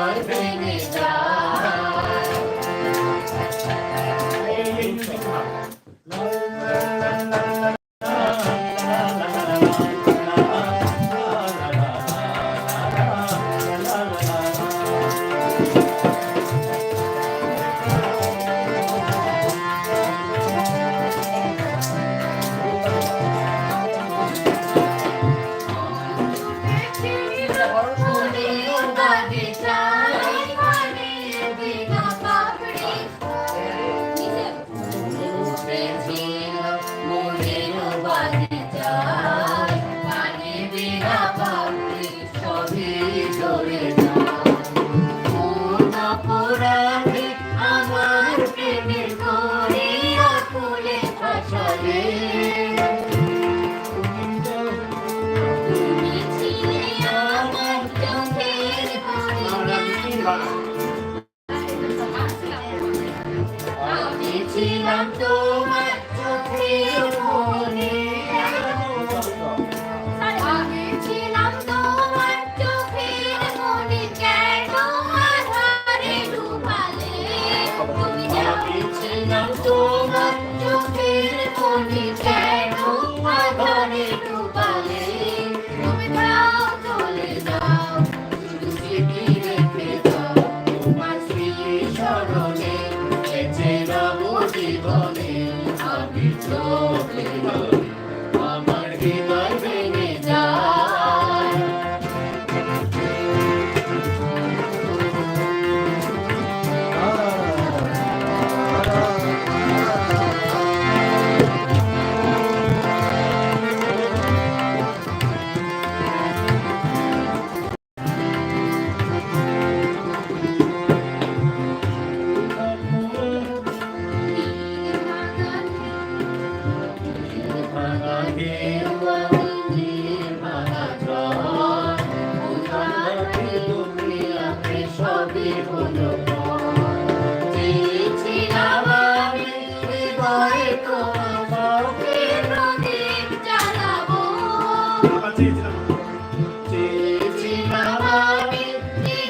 my baby. ছিলাম তোমার চোখের মনে আমি ছিলাম তোমার চোখের মনে কেন হারে ডুবালে তুমি ছিলাম তোমার slow.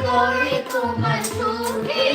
Glory to my soul.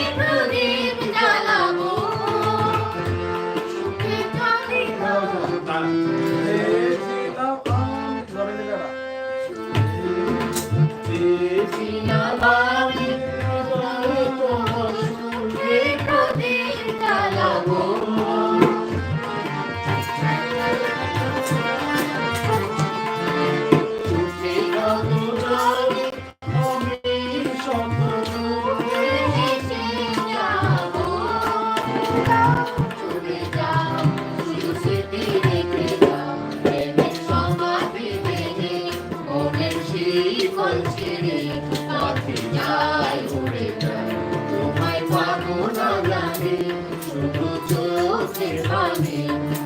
Thank you.